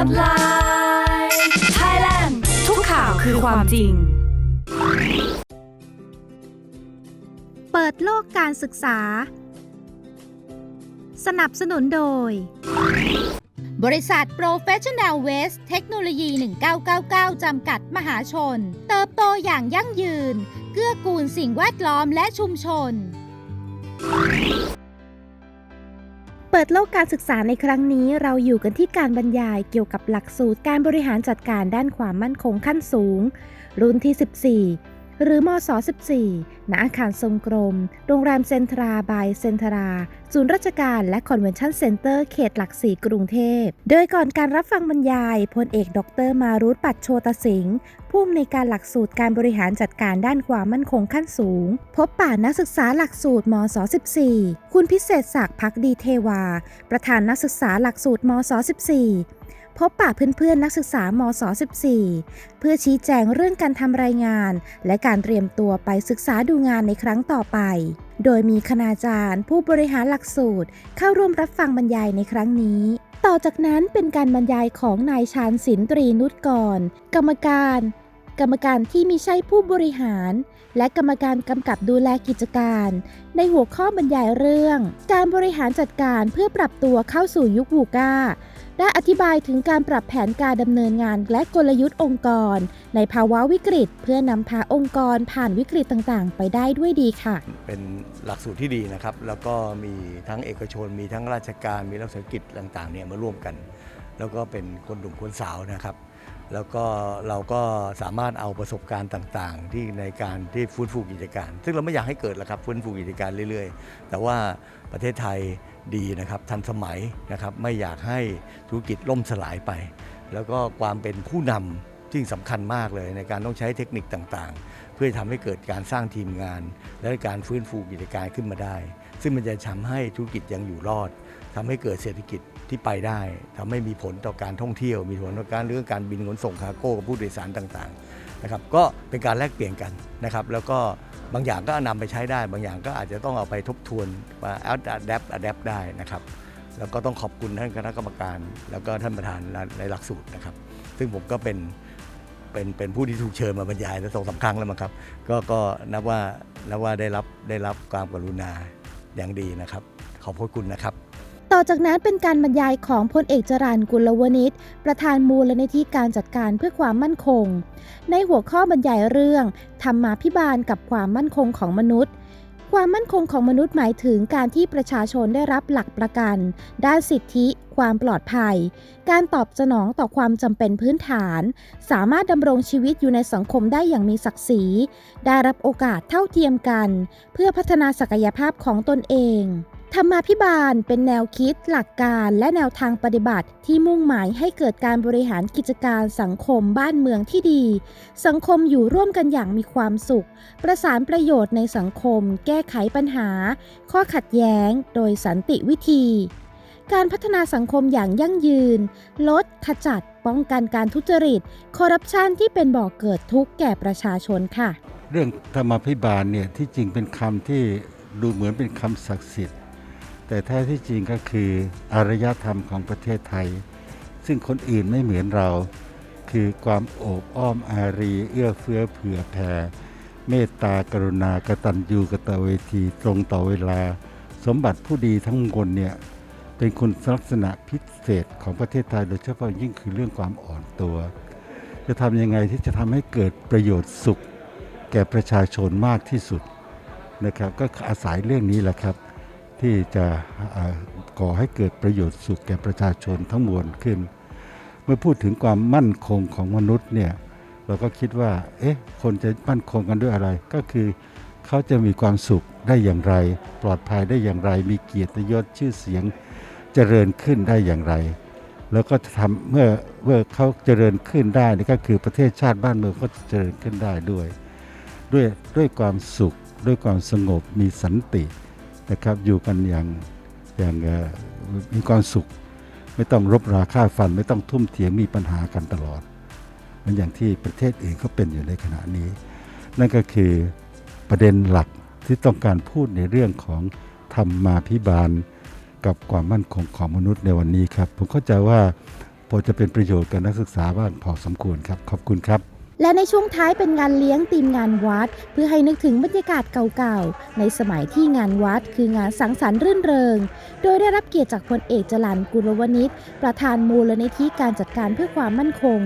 Spotlight Thailand ทุกข่าวคือความจริง เปิดโลกการศึกษา สนับสนุนโดย บริษัท Professional Waste เทคโนโลยี 1999 จำกัดมหาชน เติบโตอย่างยั่งยืน เกื้อกูลสิ่งแวดล้อมและชุมชน เปิดโลกการศึกษาในครั้งนี้เราอยู่กันที่การบรรยายเกี่ยวกับหลักสูตรการบริหารจัดการด้านความมั่นคงขั้นสูง รุ่นที่ 14 หรือมศ14 ณ อาคารทรงกรม โรงแรมเซนทราบายเซนทรา ศูนย์ราชการและคอนเวนชั่นเซ็นเตอร์เขตหลักสี่กรุงเทพ โดยก่อนการรับฟังบรรยายพลเอกดรมารุตปัตโชตสิงห์ผู้อำนวยการหลักสูตรการบริหารจัดการด้านความมั่นคงขั้นสูง พบป่านักศึกษาหลักสูตรมศ14 คุณพิเศษศักดิ์พักดีเทวา ประธานนักศึกษาหลักสูตรมศ14 พบปะเพื่อนๆนักศึกษามศ14 เพื่อชี้แจงเรื่องการทำรายงาน และการเตรียมตัวไปศึกษาดูงานในครั้งต่อไป โดยมีคณาจารย์ ผู้บริหารหลักสูตร เข้าร่วมรับฟังบรรยายในครั้งนี้ ต่อจากนั้นเป็นการบรรยายของนายชาญศิลป์ตรีนุชกร กรรมการ กรรมการที่มิใช่ผู้บริหาร และกรรมการกำกับดูแลกิจการ ในหัวข้อบรรยายเรื่อง การบริหารจัดการเพื่อปรับตัวเข้าสู่ยุคบูก้า ได้อธิบายถึงการปรับแผนการดำเนินงานและกลยุทธ์องค์กร ในภาวะวิกฤต เพื่อนำพาองค์กรผ่านวิกฤตต่างๆ ไปได้ด้วยดีค่ะ เป็นหลักสูตรที่ดีนะครับ แล้วก็มีทั้งเอกชน มีทั้งราชการมีรัฐวิสาหกิจต่างๆเนี่ยมาร่วมกัน แล้วก็เป็นคนหนุ่มคนสาวนะครับ แล้วก็เราก็สามารถเอาประสบการณ์ต่างๆ ที่ในการที่ฟื้นฟูกิจการ ซึ่งเราไม่อยากให้เกิดหรอกครับฟื้นฟูกิจการเรื่อย ๆ แต่ว่าประเทศไทย ดีนะครับทันสมัยนะครับไม่อยากให้ธุรกิจล่มสลายไป แล้วก็ความเป็นผู้นำที่สำคัญมากเลยในการต้องใช้เทคนิคต่างๆ เพื่อทำให้เกิดการสร้างทีมงาน และการฟื้นฟูกิจการขึ้นมาได้ ซึ่งมันจะทำให้ธุรกิจยังอยู่รอดทำให้เกิดเศรษฐกิจที่ไปได้ทำให้มีผลต่อการท่องเที่ยว มีผลต่อการเรื่องการบินขนส่งคาร์โก้กับผู้โดยสารต่างๆนะครับก็เป็นการแลกเปลี่ยนกันนะครับแล้วก็ บางอย่างก็นำไปใช้ได้ บางอย่างก็อาจจะต้องเอาไปทบทวนมาอัดแอปอัดแอปได้นะครับแล้วก็ต้องขอบคุณท่านคณะกรรมการ แล้วก็ท่านประธานในหลักสูตรนะครับ ซึ่งผมก็เป็นเป็นเป็นผู้ที่ถูกเชิญมาบรรยายและสองสาครั้งแล้วมั้งครับ ก็ก็นับว่านับว่าได้รับได้รับความกรุณาอย่างดีนะครับ ขอบพระคุณนะครับ ต่อจากนั้นเป็นการบรรยายของพลเอกจรันกุลวณิชประธานมูลนิธิการจัดการเพื่อความมั่นคง ในหัวข้อบรรยายเรื่องธรรมาภิบาลกับความมั่นคงของมนุษย์ ความมั่นคงของมนุษย์หมายถึงการที่ประชาชนได้รับหลักประกัน ด้านสิทธิ ความปลอดภัย การตอบสนองต่อความจำเป็นพื้นฐาน สามารถดำรงชีวิตอยู่ในสังคมได้อย่างมีศักดิ์ศรี ได้รับโอกาสเท่าเทียมกัน เพื่อพัฒนาศักยภาพของตนเอง ธรรมาภิบาลเป็นแนวคิดหลักการและแนวทางปฏิบัติที่มุ่งหมายให้เกิดการบริหารกิจการสังคมบ้านเมืองที่ดี สังคมอยู่ร่วมกันอย่างมีความสุข ประสานประโยชน์ในสังคม แก้ไขปัญหา ข้อขัดแย้ง โดยสันติวิธี การพัฒนาสังคมอย่างยั่งยืน ลดขจัด ป้องกันการทุจริต คอร์รัปชันที่เป็นบ่อกเกิดทุกข์แก่ประชาชนค่ะ เรื่องธรรมาภิบาลเนี่ยที่จริงเป็นคำที่ดูเหมือนเป็นคำศักดิ์สิทธิ แต่แท้ที่จริงก็คืออารยธรรมของประเทศไทย ซึ่งคนอื่นไม่เหมือนเรา คือความโอบอ้อมอารี เอื้อเฟื้อเผื่อแผ่เมตตากรุณากตัญญูกตเวทีตรงต่อเวลา สมบัติผู้ดีทั้งมวลเนี่ยเป็นคุณลักษณะพิเศษของประเทศไทยโดยเฉพาะยิ่งคือเรื่องความอ่อนตัว จะทำยังไงที่จะทำให้เกิดประโยชน์สุข แก่ประชาชนมากที่สุดนะครับก็อาศัยเรื่องนี้แหละครับ ที่จะเอ่อก่อให้เกิดประโยชน์สุขแก่ประชาชนทั้งมวลขึ้น เมื่อพูดถึงความมั่นคงของมนุษย์เนี่ยเราก็คิดว่า เอ๊ะ คนจะมั่นคงกันด้วยอะไร ก็คือเขาจะมีความสุขได้อย่างไร ปลอดภัยได้อย่างไร มีเกียรติยศชื่อเสียงเจริญขึ้นได้อย่างไร แล้วก็ทำเมื่อเมื่อเขาเจริญขึ้นได้นี่ก็คือประเทศชาติบ้านเมืองก็จะเจริญขึ้นได้ด้วย ด้วยด้วยความสุข ด้วยความสงบมีสันติ นะครับอยู่กันอย่างอย่างมีความสุข ไม่ต้องรบราฆ่าฟัน ไม่ต้องทุ่มเถียงมีปัญหากันตลอดเหมันอย่างที่ประเทศอื่นเขาเป็นอยู่ในขณะนี้ นั่นก็คือประเด็นหลักที่ต้องการพูดในเรื่องของธรรมาภิบาล กับความมั่นคงของมนุษย์ในวันนี้ครับ ผมเข้าใจว่าพอจะเป็นประโยชน์กับนักศึกษาบ้างพอสมควรครับ ขอบคุณครับ และในช่วงท้ายเป็นงานเลี้ยงทีมงานวัด เพื่อให้นึกถึงบรรยากาศเก่าๆ ในสมัยที่งานวัดคืองานสังสรรค์รื่นเริง โดยได้รับเกียรติจากพลเอกจรันกุลวณิชประธานมูลนิธิการจัดการเพื่อความมั่นคง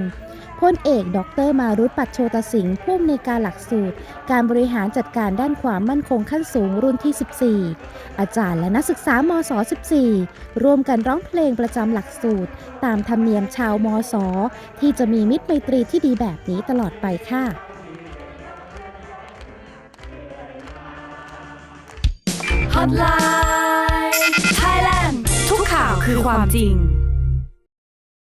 พลเอก ดร มารุตปัจโชตสิงห์ผู้อำนวยการหลักสูตร การบริหารจัดการด้านความมั่นคงขั้นสูงรุ่นที่ 14 อาจารย์และนักศึกษามศ14 ร่วมกันร้องเพลงประจำหลักสูตร ตามธรรมเนียมชาวมศที่จะมีมิตรไมตรีที่ดีแบบนี้ตลอดไปค่ะ Hotline Thailand ทุกข่าวคือความจริง